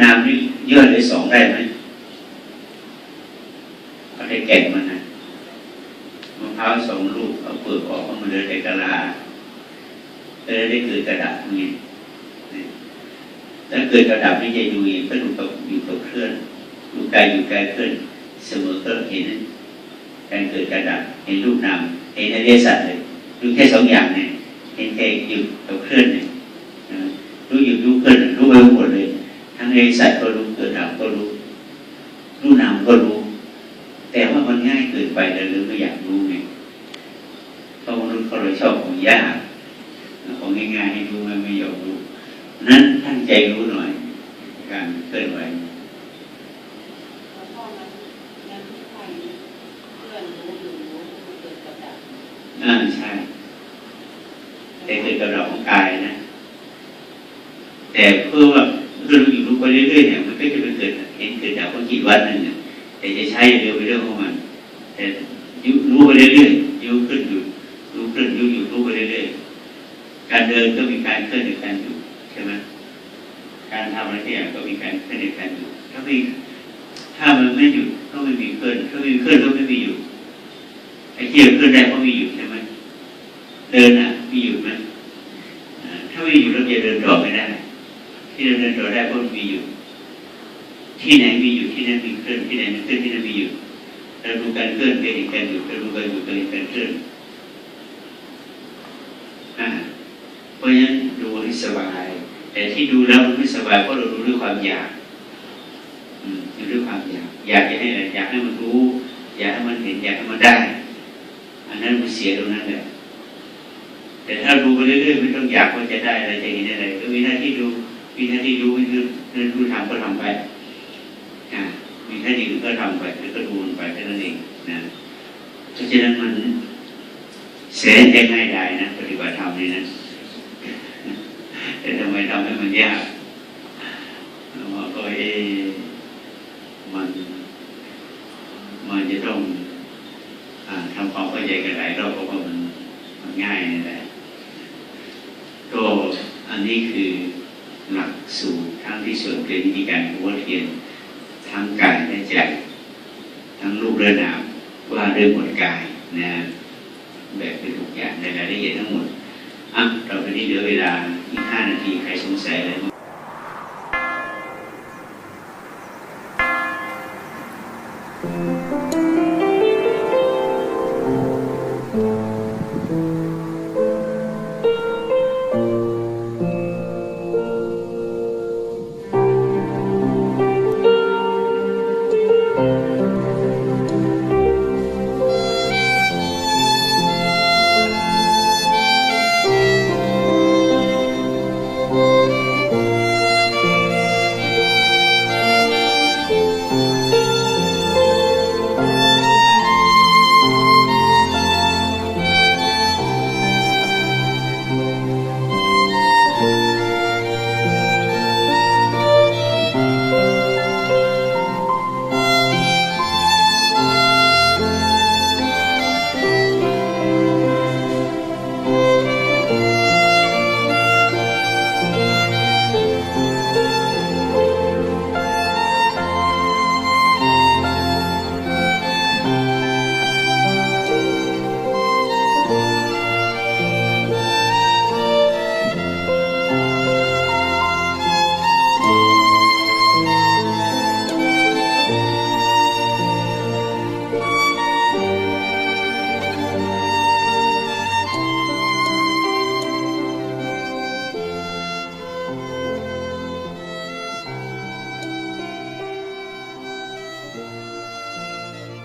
นามนี่ย่อยเป็นสองได้ไหมเอาได้แก่นมันนะมะพร้าวสองลูกเอาเปลือกออกเอามาเลือแต่กะลาเออได้เกิดกระดาษนี่ถ้าเกิดกระดาษไม่ใช่ดูเองก็ดูกับอยู่กับเคลื่อนดูกายอยู่กายเคลื่อนเสมอก็เห็นการเกิดกระดาษเห็นรูปนามเห็นอริยสัจเลยดูแค่สองอย่างเนี่ยเห็นแค่อยู่กับเคลื่อนเนี่ยนะรู้อยู่รู้เคลื่อนรู้ไปหมดเลย ทั้งอริยสัจก็รู้เกิดดับก็รู้รู้นามก็รู้ แต่ว่ามันง่ายเกินไปเราเลยไม่อยากรู้ไงเพราะมนุษย์เขาเลยชอบของยากของง่ายๆให้รู้ไม่ไม่อยากรู้นั้นตั้งใจรู้หน่อย การเคลื่อนไหวแล้วพอมันยังไปเพื่อนรู้อยู่รู้มันเกิดกระดับอ่าใช่แต่เกิดกับเราของกายนะ แต่เพื่อว่าเรื่องอยู่รู้ไปเรื่อยๆเนี่ยมันก็จะเป็นเกิดเห็นเกิดจากความคิดวันหนึ่งเนี่ยแต่จะใช้เร็วไปเรื่องของมัน แต่ยุรู้ไปเรื่อยๆยุขึ้นอยู่รู้ขึ้นยุอยู่รู้ไปเรื่อยๆการเดินก็มีการเคลื่อนในการอยู่ใช่ไหมการทำอะไรที่อย่างก็มีการเคลื่อนในการอยู่ถ้าไม่ถ้ามันไม่หยุดก็ไม่มีเคลื่อนถ้าไม่มีเคลื่อนก็ไม่มีอยู่ไอ้ที่เคลื่อนได้ก็มีอยู่ใช่ไหมเดินอะมีอยู่ไหมถ้าไม่อยู่เราจะเดินต่อไม่ได้ ที่เราเดินต่อได้เพราะมีอยู่ ที่ไหนมีอยู่ที่นั่นมีเคลื่อนที่ไหนมีเคลื่อนที่นั่นมีอยู่เราดูการเคลื่อนเป็นอีกการอยู่เราดูการอยู่เป็นอีกการเคลื่อนเพราะฉะนั้นดูให้สบาย แต่ที่ดูแล้วมันไม่สบายเพราะเราดูด้วยความอยากอืมดูด้วยความอยากอยากจะให้อะไรอยากให้มันรู้ อยากให้มันเห็นอยากให้มันได้ อันนั้นมันเสียตรงนั้นแหละแต่ถ้าดูไปเรื่อยๆไม่ต้องอยากว่าจะได้อะไรจะเห็นอะไรก็มีหน้าที่ดู มีหน้าที่รู้มีหน้าที่รู้ทำก็ทำไปอ่ามีหน้าที่ก็ทำไปแล้วก็ดูมันไปแค่นั้นเองนะเพราะฉะนั้นมันแสนจะง่ายได้นะปฏิบัติธรรมนี่นะแต่ทำไมทำให้มันยากเราก็เอ๊มันมันจะต้องอทำความเข้าใจกันหลายรอบเพราะว่ามันมันง่ายนี่แหละก็อันนี้คือ หลักสูตรทั้งที่ส่วนเรียนวิธีการพูงวัดเพียนทั้งกายและใจทั้งรูปและนามว่าเรื่องหมดกายนะแบบเป็นหกอย่างในรายละเอียดทั้งหมดอะเราไปนี้เหลือเวลาอีกห้านาทีใครสงสัยอะไรบ้าง嗯。